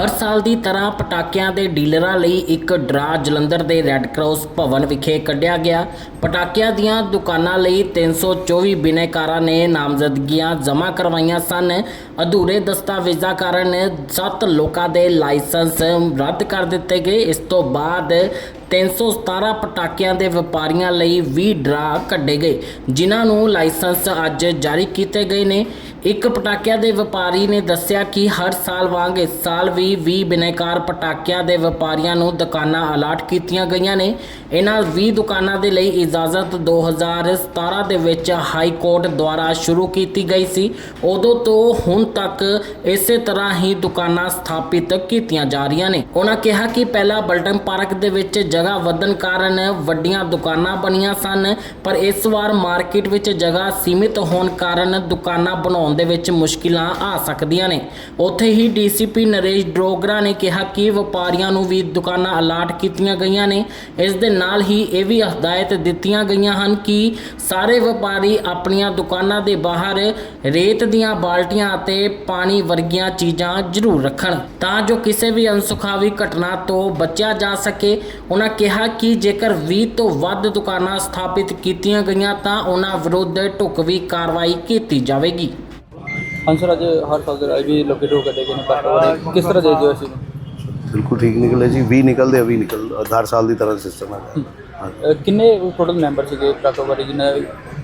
ਹਰ ਸਾਲ ਦੀ ਤਰ੍ਹਾਂ ਪਟਾਕਿਆਂ ਦੇ ਡੀਲਰਾਂ ਲਈ ਇੱਕ ਡਰਾ ਜਲੰਧਰ ਦੇ ਰੈੱਡ ਕਰਾਸ ਭਵਨ ਵਿਖੇ ਕੱਢਿਆ ਗਿਆ। ਪਟਾਕਿਆਂ ਦੀਆਂ ਦੁਕਾਨਾਂ ਲਈ 324 ਬਿਨੈਕਾਰਾਂ ਨੇ ਨਾਮਜ਼ਦਗੀਆਂ ਜਮ੍ਹਾਂ ਕਰਵਾਈਆਂ ਸਨ। ਅਧੂਰੇ ਦਸਤਾਵੇਜ਼ਾਂ ਕਾਰਨ 7 ਲੋਕਾਂ ਦੇ ਲਾਇਸੈਂਸ ਰੱਦ ਕਰ ਦਿੱਤੇ ਗਏ। ਇਸ ਤੋਂ ਬਾਅਦ 317 ਪਟਾਕਿਆਂ ਦੇ ਵਪਾਰੀਆਂ ਲਈ 20 ਡਰਾ ਕੱਢੇ ਗਏ, ਜਿਨ੍ਹਾਂ ਨੂੰ ਲਾਇਸੈਂਸ ਅੱਜ ਜਾਰੀ ਕੀਤੇ ਗਏ ਨੇ। ਇੱਕ ਪਟਾਕਿਆਂ ਦੇ ਵਪਾਰੀ ਨੇ ਦੱਸਿਆ ਕਿ ਹਰ ਸਾਲ ਵਾਂਗ ਇਸ ਸਾਲ ਵੀ 20 ਬਿਨੈਕਾਰ ਪਟਾਕਿਆਂ ਦੇ ਵਪਾਰੀਆਂ ਨੂੰ ਦੁਕਾਨਾਂ ਅਲਾਟ ਕੀਤੀਆਂ ਗਈਆਂ ਨੇ। ਇਹਨਾਂ 20 ਦੁਕਾਨਾਂ ਦੇ ਲਈ ਇਜਾਜ਼ਤ 2017 ਦੇ ਵਿੱਚ ਹਾਈ ਕੋਰਟ ਦੁਆਰਾ ਸ਼ੁਰੂ ਕੀਤੀ ਗਈ ਸੀ। ਉਦੋਂ ਤੋਂ ਹੁਣ ਤੱਕ ਇਸੇ ਤਰ੍ਹਾਂ ਹੀ ਦੁਕਾਨਾਂ ਸਥਾਪਿਤ ਕੀਤੀਆਂ ਜਾ ਰਹੀਆਂ ਨੇ। ਉਹਨਾਂ ਕਿਹਾ ਕਿ ਪਹਿਲਾਂ ਬਲਟਨ ਪਾਰਕ ਦੇ ਵਿੱਚ ਜਗ੍ਹਾ ਵਧਣ ਕਾਰਨ ਵੱਡੀਆਂ ਦੁਕਾਨਾਂ ਬਣੀਆਂ ਸਨ, ਪਰ ਇਸ ਵਾਰ ਮਾਰਕੀਟ ਵਿੱਚ ਜਗ੍ਹਾ ਸੀਮਿਤ ਹੋਣ ਕਾਰਨ ਦੁਕਾਨਾਂ ਬਣਾਉਣ ਦੇ ਵਿੱਚ ਮੁਸ਼ਕਿਲਾਂ ਆ ਸਕਦੀਆਂ ਨੇ। ਉੱਥੇ ਹੀ ਡੀਸੀਪੀ ਨਰੇਸ਼ ਡਰੋਗਰਾ ਨੇ ਕਿਹਾ ਕਿ ਵਪਾਰੀਆਂ ਨੂੰ ਵੀ ਦੁਕਾਨਾਂ ਅਲਾਟ ਕੀਤੀਆਂ ਗਈਆਂ ਨੇ। ਇਸ ਦੇ ਨਾਲ ਹੀ ਇਹ ਵੀ ਹਦਾਇਤ ਦਿੱਤੀਆਂ ਗਈਆਂ ਹਨ ਕਿ ਸਾਰੇ ਵਪਾਰੀ ਆਪਣੀਆਂ ਦੁਕਾਨਾਂ ਦੇ ਬਾਹਰ ਰੇਤ ਦੀਆਂ ਬਾਲਟੀਆਂ ਅਤੇ ਪਾਣੀ ਵਰਗੀਆਂ ਚੀਜ਼ਾਂ ਜ਼ਰੂਰ ਰੱਖਣ ਤਾਂ ਜੋ ਕਿਸੇ ਵੀ ਅਨਸੁਖਾਵੀ ਘਟਨਾ ਤੋਂ ਬਚਿਆ ਜਾ ਸਕੇ। ਉਹਨਾਂ ਕਿਹਾ ਕਿ ਜੇਕਰ 20 ਤੋਂ ਵੱਧ ਦੁਕਾਨਾਂ ਸਥਾਪਿਤ ਕੀਤੀਆਂ ਗਈਆਂ ਤਾਂ ਉਹਨਾਂ ਵਿਰੁੱਧ ਢੁਕਵੀਂ ਕਾਰਵਾਈ ਕੀਤੀ ਜਾਵੇਗੀ। ਅੰਸਰ ਅੱਜ ਹਰ ਸਾਲ ਦੇ ਰਾਜ ਵੀ ਲੋਕੇ ਕੱਢੇ ਗਏ ਨੇ ਪਰ ਕਿਸ ਤਰ੍ਹਾਂ ਦੇ ਦਿਓ ਅਸੀਂ ਬਿਲਕੁਲ ਠੀਕ ਨਿਕਲੇ ਜੀ 20 ਨਿਕਲਦੇ 20 ਨਿਕਲ ਹਰ ਸਾਲ ਦੀ ਤਰ੍ਹਾਂ ਸਿਸਟਮ ਹੈ। ਕਿੰਨੇ ਟੋਟਲ ਮੈਂਬਰ ਸੀਗੇ ਟਰੱਕ ਵਾਰੀ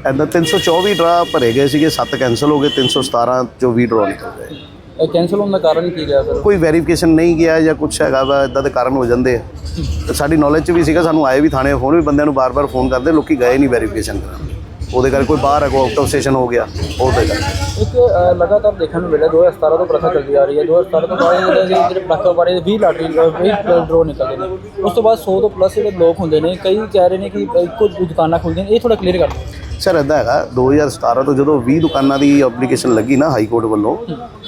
ਐਂਦਾ 324 ਡਰਾ ਭਰੇ ਗਏ ਸੀਗੇ 7 ਕੈਨਸਲ ਹੋ ਗਏ 317 ਚੋਂ 20 ਡਰਾ ਨਿਕਲ ਗਏ। ਕੈਂਸਲ ਹੋਣ ਦਾ ਕਾਰਨ ਕੀ ਰਿਹਾ ਸਰ ਕੋਈ ਵੈਰੀਫਿਕੇਸ਼ਨ ਨਹੀਂ ਗਿਆ ਜਾਂ ਕੁਝ ਹੈਗਾ ਵਾ ਇਦਾਂ ਦੇ ਕਾਰਨ ਹੋ ਜਾਂਦੇ ਆ। ਸਾਡੀ ਨੌਲੇਜ 'ਚ ਵੀ ਸੀਗਾ ਸਾਨੂੰ ਆਏ ਵੀ ਥਾਣੇ ਫੋਨ ਵੀ ਬੰਦਿਆਂ ਨੂੰ ਬਾਰ-ਬਾਰ ਫੋਨ ਕਰਦੇ ਲੋਕੀ ਗਏ ਨਹੀਂ ਵੈਰੀਫਿਕੇਸ਼ਨ ਕਰਨ। ਉਹਦੇ ਕਰਕੇ ਕੋਈ ਬਾਹਰ ਹੈ ਕੋਈ ਆਊਟ ਆਫ ਸਟੇਸ਼ਨ ਹੋ ਗਿਆ ਉਹਦੇ ਕਰਕੇ ਇੱਕ ਅਹ, ਲਗਾਤਾਰ ਦੇਖਣ ਨੂੰ ਮਿਲਿਆ 2017 ਤੋਂ ਪ੍ਰਥਾ ਚੱਲਦੀ ਆ ਰਹੀ ਹੈ। 2017 ਤੋਂ ਬਾਅਦ ਜਿਹੜੇ ਜਿਹੜੇ ਟਰੱਕ ਬਾਰੇ 20 ਲਾਟਰੀ 20 ਡਰੋ ਨਿਕਲਦੇ ਨੇ। ਉਸ ਤੋਂ ਬਾਅਦ 100 ਤੋਂ ਪਲੱਸ ਜਿਹੜੇ ਲੋਕ ਹੁੰਦੇ ਨੇ ਕਈ ਕਹਿ ਰਹੇ ਨੇ ਕਿ ਇੱਕੋ ਦੁਕਾਨਾਂ ਖੁੱਲਦੀਆਂ ਨੇ। ਇਹ ਥੋੜਾ ਕਲੀਅਰ ਕਰ ਦਿਓ। ਸਰ ਇਦਾਂ ਹੈਗਾ 2017 ਤੋਂ ਜਦੋਂ 20 ਦੁਕਾਨਾਂ ਦੀ ਐਪਲੀਕੇਸ਼ਨ ਲੱਗੀ ਨਾ ਹਾਈ ਕੋਰਟ ਵੱਲੋਂ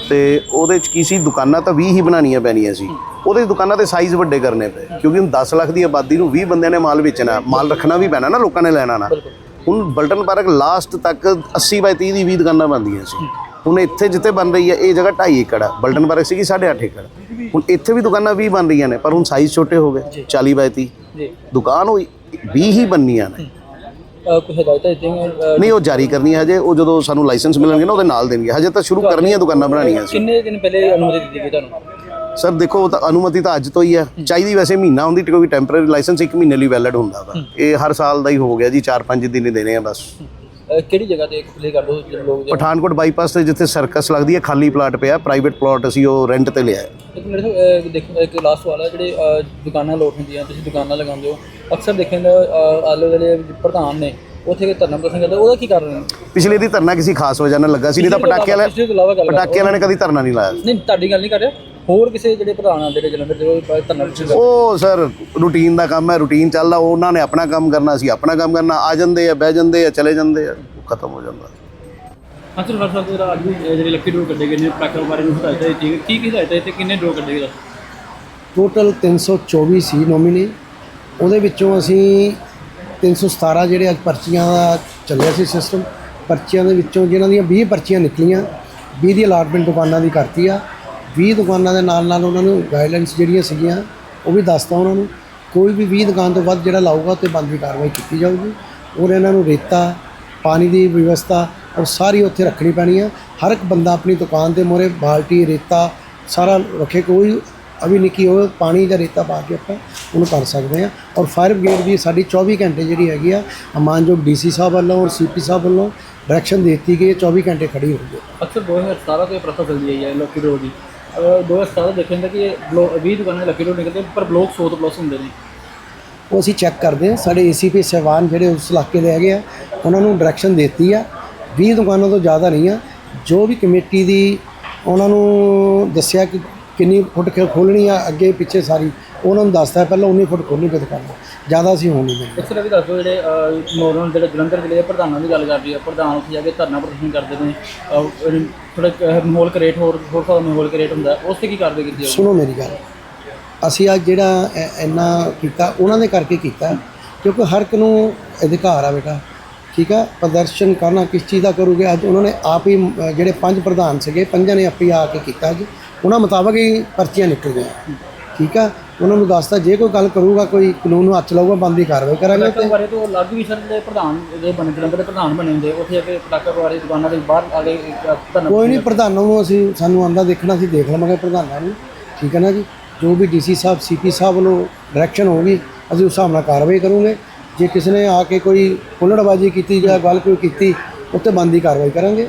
ਤੇ ਉਹਦੇ ਚ ਕੀ ਸੀ ਦੁਕਾਨਾਂ ਤਾਂ 20 ਹੀ ਬਣਾਉਣੀਆਂ ਪੈਣੀਆਂ ਸੀ। ਉਹਦੇ ਦੁਕਾਨਾਂ ਦੇ ਸਾਈਜ਼ ਵੱਡੇ ਕਰਨੇ ਪਏ ਕਿਉਂਕਿ ਹੁਣ 10 ਲੱਖ ਦੀ ਆਬਾਦੀ ਨੂੰ 20 ਬੰਦਿਆਂ ਨੇ ਮਾਲ ਵੇਚਣਾ ਮਾਲ ਰੱਖਣਾ ਵੀ ਪੈਣਾ ਨਾ ਲੋਕਾਂ ਨੇ ਲੈਣਾ ਨਾ। ਹੁਣ ਬਲਟਨ ਪਾਰਕ ਲਾਸਟ ਤੱਕ 80 ਬਾਈ 30 ਦੀ 20 ਦੁਕਾਨਾਂ ਬਣਦੀਆਂ ਸੀ। ਹੁਣ ਇੱਥੇ ਜਿੱਥੇ ਬਣ ਰਹੀ ਹੈ ਇਹ ਜਗ੍ਹਾ 2.5 ਏਕੜ ਆ। ਬਲਟਨ ਪਾਰਕ ਸੀਗੀ 8.5 ਏਕੜ। ਹੁਣ ਇੱਥੇ ਵੀ ਦੁਕਾਨਾਂ 20 ਬਣ ਰਹੀਆਂ ਨੇ ਪਰ ਹੁਣ ਸਾਈਜ਼ ਛੋਟੇ ਹੋ ਗਏ 40 ਬਾਈ 30 ਜੀ। ਦੁਕਾਨ ਉਹ 20 ਹੀ ਬਣਨੀਆਂ ਨੇ। ਕੁਝ ਹਦਾਇਤਾਂ ਦਿੱਤੀਆਂ ਗਈਆਂ, ਨਹੀਂ ਉਹ ਜਾਰੀ ਕਰਨੀ ਹੈ ਹਜੇ। ਉਹ ਜਦੋਂ ਸਾਨੂੰ ਲਾਇਸੈਂਸ ਮਿਲਣਗੇ ਨਾ ਉਹਦੇ ਨਾਲ ਦੇਣਗੇ। ਹਜੇ ਤਾਂ ਸ਼ੁਰੂ ਕਰਨੀਆਂ ਦੁਕਾਨਾਂ ਬਣਾਉਣੀਆਂ ਸੀ ਕਿੰਨੇ ਦਿਨ ਪਹਿਲੇ ਅਨੁਮਤੀ ਦਿੱਤੀ ਗਈ ਤੁਹਾਨੂੰ? ਸਰ ਦੇਖੋ ਉਹ ਤਾਂ ਅਨੁਮਤੀ ਤਾਂ ਅੱਜ ਤੋਂ ਹੀ ਹੈ। ਚਾਹੀਦੀ ਵੈਸੇ ਮਹੀਨਾ ਹੁੰਦੀ ਕਿਉਂਕਿ ਟੈਂਪਰੇਰੀ ਲਾਇਸੈਂਸ 1 ਮਹੀਨੇ ਲਈ ਵੈਲਿਡ ਹੁੰਦਾ ਵਾ। ਇਹ ਹਰ ਸਾਲ ਦਾ ਹੀ ਹੋ ਗਿਆ ਜੀ 4-5 ਦਿਨ ਹੀ ਦੇਣੇ ਆ ਬਸ। ਕਿਹੜੀ ਜਗ੍ਹਾ ਤੇ ਕਲੀਅਰ ਕਰ ਦਿਓ ਜਿਹੜੇ ਲੋਕ ਪਠਾਨਕੋਟ ਬਾਈਪਾਸ ਤੇ ਜਿੱਥੇ ਸਰਕਸ ਲੱਗਦੀ ਹੈ ਖਾਲੀ ਪਲਾਟ ਪਿਆ ਪ੍ਰਾਈਵੇਟ ਪਲਾਟ ਅਸੀਂ ਉਹ ਰੈਂਟ ਤੇ ਲਿਆ ਹੈ ਇੱਕ ਮੇਰੇ ਤੋਂ ਦੇਖੋ ਇੱਕ ਲਾਸਟ ਸਵਾਲ ਹੈ ਜਿਹੜੇ ਦੁਕਾਨਾਂ ਲੋਟ ਹੁੰਦੀਆਂ ਤੁਸੀਂ ਦੁਕਾਨਾਂ ਲਗਾਉਂਦੇ ਹੋ ਅਕਸਰ ਦੇਖਣ ਦਾ ਆਲੇ ਵਾਲੇ ਪ੍ਰਧਾਨ ਨੇ ਉੱਥੇ ਕਿ ਧਰਨਾ ਪ੍ਰਦਰਸ਼ਨ ਕਰਦੇ ਉਹਦਾ ਕੀ ਕਾਰਨ ਹੈ? ਪਿਛਲੇ ਦੀ ਧਰਨਾ ਕਿਸੇ ਖਾਸ ਵਜ੍ਹਾ ਨਾਲ ਲੱਗਾ ਸੀ ਨਹੀਂ ਤਾਂ ਪਟਾਕੇ ਵਾਲੇ ਕਰ ਪਟਾਕੇ ਵਾਲਿਆਂ ਨੇ ਕਦੀ ਧਰਨਾ ਨਹੀਂ ਲਾਇਆ। ਨਹੀਂ ਤੁਹਾਡੀ ਗੱਲ ਨਹੀਂ ਕਰ ਰਿਹਾ? ਹੋਰ ਕਿਸੇ ਜਿਹੜੇ ਪ੍ਰਧਾਨ ਆਉਂਦੇ ਨੇ ਜਲੰਧਰ ਦੇ ਉਹ ਧਰਨਾ ਪ੍ਰਦਰਸ਼ਨ ਕਰਦੇ ਉਹ ਸਰ ਰੂਟੀਨ ਦਾ ਕੰਮ ਹੈ ਰੂਟੀਨ ਚੱਲਦਾ ਉਹਨਾਂ ਨੇ ਆਪਣਾ ਕੰਮ ਕਰਨਾ ਸੀ ਆਪਣਾ ਕੰਮ ਕਰਨਾ ਆ ਜਾਂਦੇ ਆ ਬਹਿ ਜਾਂਦੇ ਆ ਚਲੇ ਜਾਂਦੇ ਆ ਖਤਮ ਹੋ ਜਾਂਦਾ। ਅੰਸਰ ਹਰ ਸਾਲ ਦੇ ਅੱਜ ਵੀ ਜਿਹੜੇ ਲੱਕੀ ਡੋਰ ਕੱਢੇ ਗਏ ਨੇ ਪ੍ਰੈਕਟਿਸ ਬਾਰੇ ਨੂੰ ਹਦਾਇਤਾਂ ਦਿੱਤੀ ਗਈ ਕੀ ਕੀ ਹਦਾਇਤਾਂ ਤੇ ਕਿੰਨੇ ਡੋਰ ਕੱਢੇ ਗਏ ਟੋਟਲ 324 ਸੀ ਨੋਮੀਨੀ ਉਹਦੇ ਵਿੱਚੋਂ ਅਸੀਂ 317 ਜਿਹੜੇ ਅੱਜ ਪਰਚੀਆਂ ਦਾ ਚੱਲਿਆ ਸੀ ਸਿਸਟਮ ਪਰਚੀਆਂ ਦੇ ਵਿੱਚੋਂ ਜਿਨ੍ਹਾਂ ਦੀਆਂ 20 ਪਰਚੀਆਂ ਨਿਕਲੀਆਂ 20 ਦੀ ਅਲਾਟਮੈਂਟ ਦੁਕਾਨਾਂ ਦੀ ਕਰਤੀ ਆ। 20 ਦੁਕਾਨਾਂ ਦੇ ਨਾਲ ਨਾਲ ਉਹਨਾਂ ਨੂੰ ਗਾਈਡਲਾਈਨਸ ਜਿਹੜੀਆਂ ਸੀਗੀਆਂ, ਉਹ ਵੀ ਦੱਸਤਾ ਉਹਨਾਂ ਨੂੰ। ਕੋਈ ਵੀ 20 ਦੁਕਾਨ ਤੋਂ ਵੱਧ ਜਿਹੜਾ ਲਾਊਗਾ ਤੇ ਬੰਦ ਦੀ ਕਾਰਵਾਈ ਕੀਤੀ ਜਾਊਗੀ। ਔਰ ਇਹਨਾਂ ਨੂੰ ਰੇਤਾ, ਪਾਣੀ ਦੀ ਵਿਵਸਥਾ, ਔਰ ਸਾਰੀ ਉੱਥੇ ਰੱਖਣੀ ਪੈਣੀ ਆ। ਹਰ ਇੱਕ ਬੰਦਾ ਆਪਣੀ ਦੁਕਾਨ ਦੇ ਮੋਰੇ ਬਾਲਟੀ, ਰੇਤਾ, ਸਾਰਾ ਰੱਖੇ। ਕੋਈ ਅਭੀ ਨਿੱਕੀ ਉਹ ਪਾਣੀ ਜਾਂ ਰੇਤਾ ਪਾ ਕੇ ਆਪਾਂ ਉਹਨੂੰ ਕਰ ਸਕਦੇ ਆ। ਔਰ ਫਾਇਰ ਬ੍ਰਿਗੇਡ ਦੀ ਸਾਡੀ 24 ਘੰਟੇ ਜਿਹੜੀ ਹੈਗੀ ਆ ਅਮਾਨਯੋਗ ਡੀਸੀ ਸਾਹਿਬ ਵੱਲੋਂ ਔਰ ਸੀਪੀ ਸਾਹਿਬ ਵੱਲੋਂ ਡਾਇਰੈਕਸ਼ਨ ਦੇ ਦਿੱਤੀ ਗਈ ਹੈ। 24 ਘੰਟੇ ਖੜੀ ਹੋਈ ਹੈ ਅਕਸਰ 2017 ਤੋਂ ਇਹ ਪ੍ਰਥਾ ਚੱਲਦੀ ਆਈ ਹੈ ਲੱਕੀ ਡੋਰ ਦੋ ਅਹ 2017 ਦੇਖਣ ਦਾ ਕਿ 20 ਦੁਕਾਨਾਂ ਲੱਕੀ ਡੋਰ ਨਿਕਲਦੇ ਪਰ ਬਲੋਕ 100 ਤੋਂ ਪਲੱਸ ਹੁੰਦੇ ਨੇ। ਉਹ ਅਸੀਂ ਚੈੱਕ ਕਰਦੇ ਹਾਂ। ਸਾਡੇ ਏਸੀਪੀ ਸਹਿਬਾਨ ਜਿਹੜੇ ਉਸ ਇਲਾਕੇ ਦੇ ਹੈਗੇ ਆ, ਉਹਨਾਂ ਨੂੰ ਡਾਇਰੈਕਸ਼ਨ ਦਿੱਤੀ ਆ। 20 ਦੁਕਾਨਾਂ ਤੋਂ ਜ਼ਿਆਦਾ ਨਹੀਂ ਆ। ਜੋ ਵੀ ਕਮੇਟੀ ਦੀ ਉਹਨਾਂ ਨੂੰ ਦੱਸਿਆ ਕਿ ਕਿੰਨੀ ਫੁੱਟ ਖੋਲਣੀ ਆ, ਅੱਗੇ ਪਿੱਛੇ ਸਾਰੀ ਉਹਨਾਂ ਨੂੰ ਦੱਸਦਾ ਪਹਿਲਾਂ 19 ਫੁੱਟ ਖੋਲਣੀ ਪਏ ਦੁਕਾਨਾਂ ਜ਼ਿਆਦਾ ਅਸੀਂ ਹੋਣ ਨਹੀਂ ਦਿੰਦੇ। ਤਰ੍ਹਾਂ ਵੀ ਦੱਸ ਜਿਹੜੇ ਨੋਰਮਲ ਜਿਹੜੇ ਜਲੰਧਰ ਜ਼ਿਲ੍ਹੇ ਦੇ ਪ੍ਰਧਾਨਾਂ ਦੀ ਗੱਲ ਕਰ ਰਹੀ ਹੈ ਪ੍ਰਧਾਨ ਉੱਥੇ ਜਾ ਕੇ ਧਰਨਾ ਪ੍ਰਦਰਸ਼ਨ ਕਰਦੇ ਨੇ ਥੋੜਾ ਮਾਹੌਲ ਕ੍ਰੀਏਟ ਹੋਰ ਹੋਰ ਸਾਰਾ ਮਾਹੌਲ ਕ੍ਰੀਏਟ ਹੁੰਦਾ ਹੈ। ਉਸ ਤੇ ਕੀ ਕਰਦੇ ਕੀਤੀ ਸੁਣੋ ਮੇਰੀ ਗੱਲ। ਅਸੀਂ ਅੱਜ ਜਿਹੜਾ ਇੰਨਾ ਕੀਤਾ ਉਹਨਾਂ ਦੇ ਕਰਕੇ ਕੀਤਾ ਕਿਉਂਕਿ ਹਰ ਇੱਕ ਨੂੰ ਅਧਿਕਾਰ ਆ ਬੇਟਾ ਠੀਕ ਆ? ਪ੍ਰਦਰਸ਼ਨ ਕਰਨਾ ਕਿਸ ਚੀਜ਼ ਦਾ ਕਰੋਗੇ? ਅੱਜ ਉਹਨਾਂ ਨੇ ਆਪ ਹੀ ਜਿਹੜੇ ਪੰਜ ਪ੍ਰਧਾਨ ਸੀਗੇ ਪੰਜਾਂ ਨੇ ਆਪੇ ਆ ਕੇ ਕੀਤਾ ਅੱਜ ਉਹਨਾਂ ਮੁਤਾਬਕ ਹੀ ਪਰਚੀਆਂ ਨਿਕਲ ਗਈਆਂ ਠੀਕ ਆ? ਉਹਨਾਂ ਨੂੰ ਦੱਸਤਾ ਜੇ ਕੋਈ ਗੱਲ ਕਰੂਗਾ ਕੋਈ ਕਾਨੂੰਨ ਨੂੰ ਹੱਥ ਲਾਊਗਾ ਬੰਦੀ ਕਾਰਵਾਈ ਕਰਾਂਗੇ ਪਟਾਕੇ ਬਾਰੇ ਤੋਂ ਅਲੱਗ ਵੀ ਸਰ ਦੇ ਪ੍ਰਧਾਨ ਦੇ ਬਣੇ ਜਲੰਧਰ ਦੇ ਪ੍ਰਧਾਨ ਬਣੇ ਹੁੰਦੇ ਉੱਥੇ ਕੇ ਪਟਾਕੇ ਬਾਰੇ ਦੁਕਾਨਾਂ ਦੇ ਬਾਹਰ ਆ ਕੇ ਧਰਨਾ ਕੋਈ ਨਹੀਂ ਪ੍ਰਧਾਨਾਂ ਨੂੰ ਅਸੀਂ ਸਾਨੂੰ ਆਂਦਾ ਦੇਖਣਾ ਅਸੀਂ ਦੇਖ ਲਵਾਂਗੇ ਪ੍ਰਧਾਨਾਂ ਨੂੰ। ਠੀਕ ਹੈ ਨਾ ਜੀ? ਜੋ ਵੀ ਡੀਸੀ ਸਾਹਿਬ ਸੀਪੀ ਸਾਹਿਬ ਵੱਲੋਂ ਡਾਇਰੈਕਸ਼ਨ ਹੋਊਗੀ ਅਸੀਂ ਉਸ ਹਿਸਾਬ ਨਾਲ ਕਾਰਵਾਈ ਕਰੂੰਗੇ। ਜੇ ਕਿਸੇ ਨੇ ਆ ਕੇ ਕੋਈ ਹੁੱਲੜਬਾਜ਼ੀ ਕੀਤੀ ਜਾਂ ਗੱਲ ਕੋਈ ਕੀਤੀ ਉੱਤੇ ਬੰਦੀ ਕਾਰਵਾਈ ਕਰਾਂਗੇ।